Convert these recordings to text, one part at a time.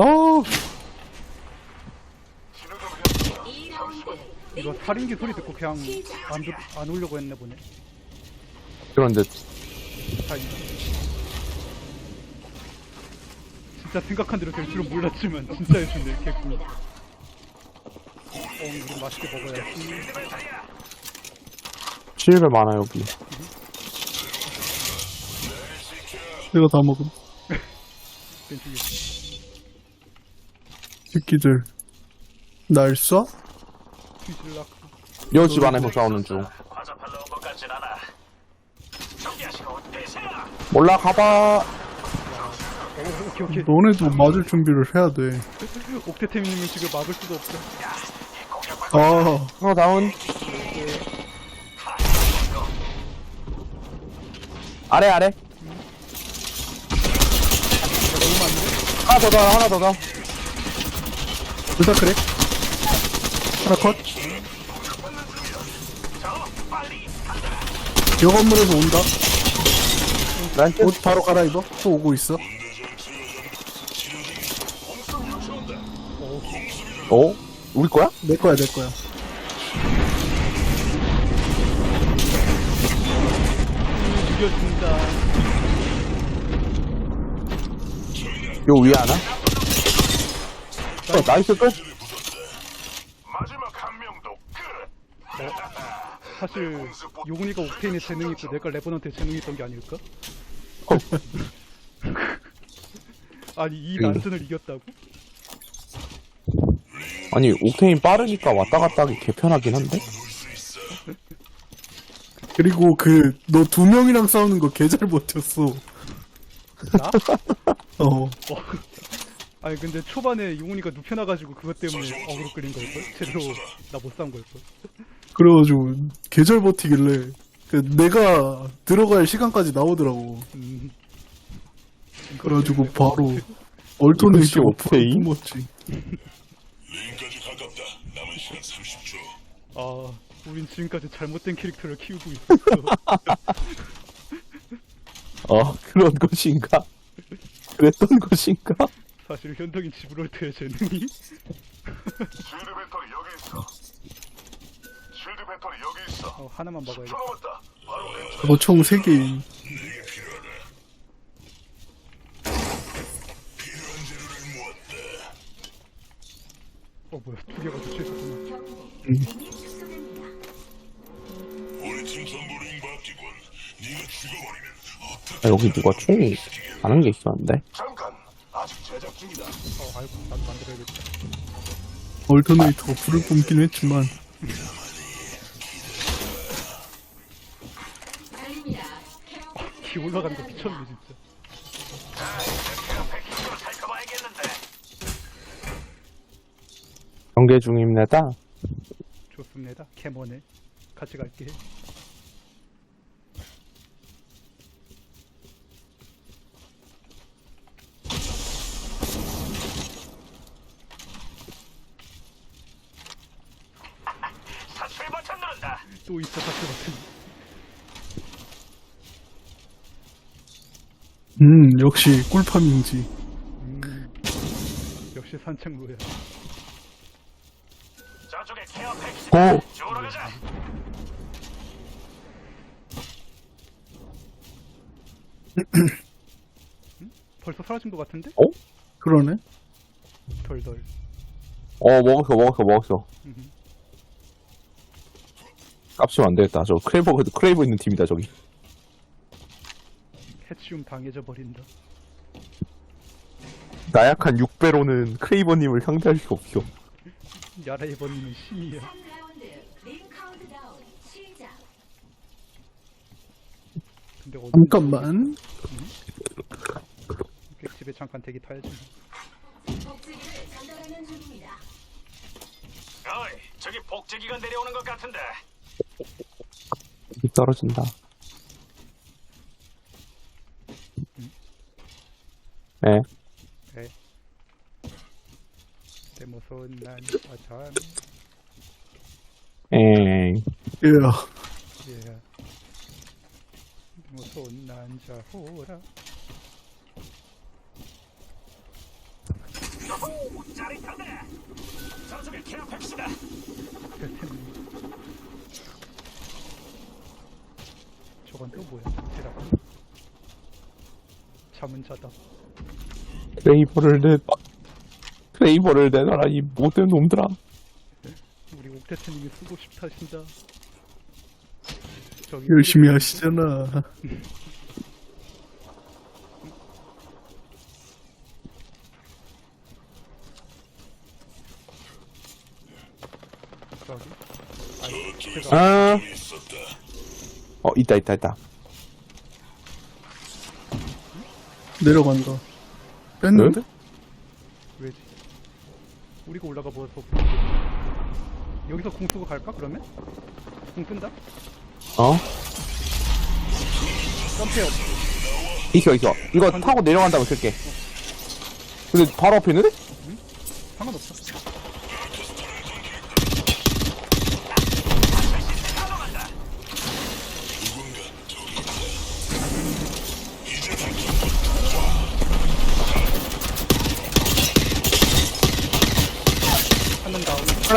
어, 이거 살인기 소리 듣고 그냥 안, 듣- 안 오려고 했네 보네. 그런데 다행. 진짜 생각한 대로 될 줄은 몰랐지만 진짜 예쁜데 개꿀. 어, 우리 맛있게 먹어야지. 실ver 많아 여기. 내가 다 먹음. 왼쪽에. 새끼들. 날 쏴? 뒤질락. 여집 안에서 싸우는 중. 과자팔 넣은 것 같진 않아. 준비하시고 대세요. 몰라 가봐. 오케이 오케이. 너네도 맞을 준비를 해야 돼. 옥테테미님은 지금 막을 수도 없어. 아, 하나 다운. 아래 아래. 하나 더 더, 하나 더 더. 둘다 그래? 하나 컷. 여 건물에서 온다. 나이스. 옷 바로 갈아입어. 또 오고 있어. 어? 우리 거야? 내 거야, 내 거야. 죽여준다. 요 위에 하나? 어, 나이스 끝. 마지막 한 명도 끝. 사실 요군이가 옥테인에 재능이 있고 내가 레버넌트에 재능이 있던 게 아닐까? 아니 이 난전을 이겼다고? 아니 옥테인 빠르니까 왔다 갔다 하기 개편하긴 한데. 그리고 그, 너 두 명이랑 싸우는 거 개 잘 버텼어. 나? 어. 어. 아니 근데 초반에 용훈이가 눕혀놔가지고 그것 때문에 어그로 끌린 걸걸? 제대로 나못 싸운 걸걸? 그래가지고, 개잘 버티길래. 그 내가 들어갈 시간까지 나오더라고. 음. 그래가지고 바로 이것이 옥테인? 뿜었지. 아 우린 지금까지 잘못된 캐릭터를 키우고 있었어 어 그런 것인가? 그랬던 것인가? 사실 현덕인 지브롤트의 재능이 쉴드 배터리 여기 있어. 쉴드 배터리 여기 있어. 어, 하나만 먹어야겠다 남았다. 바로 왼쪽. 그거 총 3개임. 어 뭐야 두 개가 붙여 있었구나 우리 팀 전부 링 바뀌군. 네가 죽어버리면 아, 여기 누가 총 아는 게 있었는데. 잠 어 알고 나도 만들어야겠다 얼토네이터가 불을 뿜긴 했지만 기 올라가는 거 미쳤네 진짜. 경계 중입니다. 좋습니다 캐머네 같이 갈게 사출 버튼 또 있어 같은 음 역시 꿀팜인지 음 역시 산책로야 저쪽에 케어 패키지. 고! 주우러 가자. 벌써 사라진 것 같은데? 그러네 덜덜 어 먹었어 먹었어 먹었어. 깝치면 안 되겠다. 저 크레이버 크레이버 있는 팀이다 저기. 해치움 당해져 버린다 나약한 6배로는 크레이버님을 상대할 수가 없어. 야라이버님은 신이야 3라운드 링 카운트다운 시작. 근데 어디 잠깐만 집에 잠깐 대기 타야지 복지기를 전달하는 중입니다. 어이, 저기 복제기가 내려오는 것 같은데. 여기 떨어진다. 네. 에 데모손 난 아참 엥. 예예 데모손 난자 호라 벨템. 저건 또 뭐야? 제라가 잠은 자다. 크레이버를 내, 크레이버를 내놔라, 이 못된 놈들아. 우리 옥테트님이 쓰고 싶다 진짜. 저기 열심히 하시잖아. 저기. 제가 아. 어, 있다, 있다, 있다. 내려간다. 뺐는데? 왜지? 우리가 올라가 보아서 여기서 공 쓰고 갈까 그러면? 공 끈다? 어? 점프해 없. 있어, 있어. 이거 타고 내려간다고 쓸게. 근데 바로 앞에 있는데? 상관없어.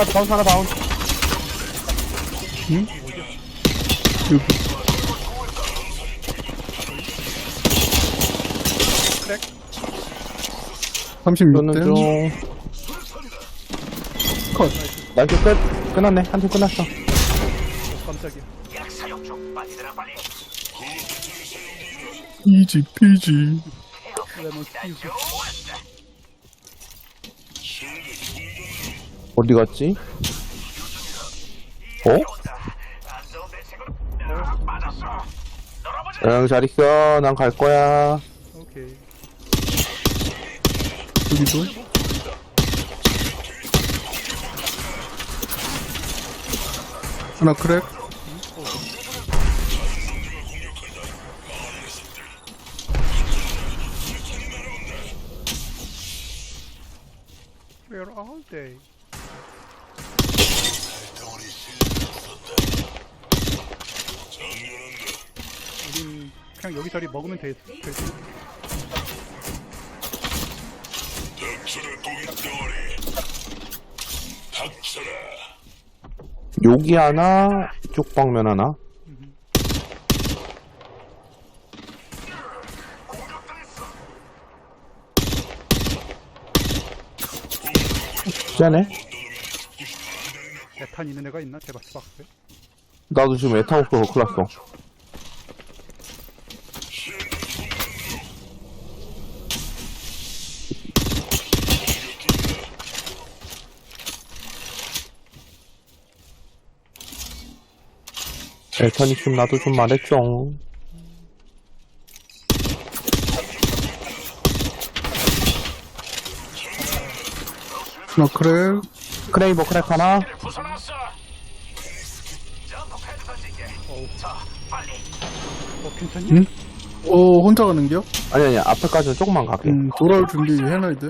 하나 다운, 하나 다운. 여기. 크랙. 쏘는 36대. 중. 컷. 나이스 끝. 끝났네. 한팀 끝났어. 오, 깜짝이야. 이지 피지. 레몬 스티브. 어디 갔지? 어? 응, 잘 있어. 난 갈 거야. 오케이. 여기도. 하나 크랙. Where are they? 그냥 여기 자리 먹으면 닥쳐라 여기 하나, 이쪽 방면 하나. 쟤네? 에탄 있는 애가 있나? 제발 스박스. 나도 지금 에타 없어서 큰일 났어. 에탄 있으면 나도 좀 말했죠. 하나 크랙. 크레이버 크랙 하나. 어 괜찮니? 응? 어, 혼자 가는겨? 아니, 아니, 앞에까지는 조금만 갈게. 음, 돌아올 준비 해놔야 돼.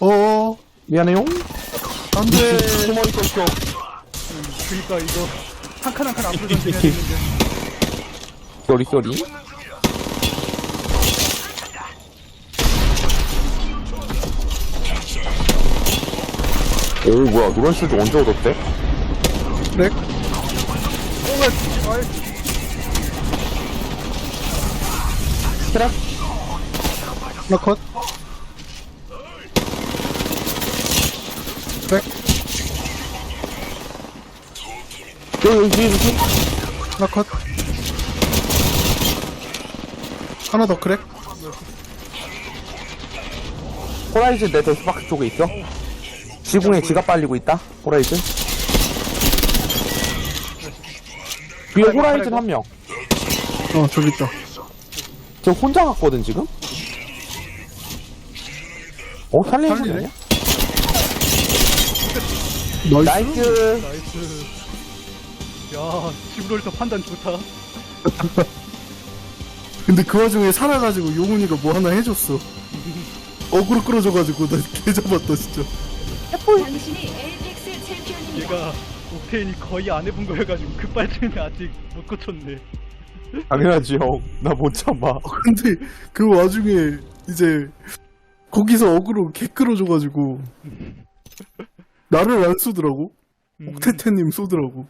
어어, 미안해요. 안 돼. 주머니 꺾여. 그니까 이거 한 칸 한 칸 앞으로 던져야 되는데. 쏘리, 쏘리. 오, 뭐야, 노란 실드 언제 얻었대? 크랙. 트랙? 하나 컷. 크랙. 여기, 여기, 뒤에, 뒤에. 하나 컷. 하나 더 크랙. 호라이즌 내 데스박스 쪽에 있어. 지붕에 지가 빨리고 있다. 호라이즌. 뒤에 호라이즌 한 명. 어, 저기 있다. 저 혼자 갔거든, 지금? 어, 살리는 소리 살리네? 아니야? 나이스. 나이스. 나이스. 야 지브롤터 판단 좋다. 근데 그 와중에 살아가지고 용훈이가 뭐 하나 해줬어. 어그로 끌어줘가지고 나 개잡았다 진짜. 당신이 에이펙스 챔피언입니다. 얘가 옥테인이 거의 안 해본 거여가지고 그 빨증이 아직 못 고쳤네. 당연하지, 형. 나 못 참아. 근데 그 와중에 이제 거기서 어그로 개 끌어줘가지고 나를 안 쏘더라고 음, 옥테테님 쏘더라고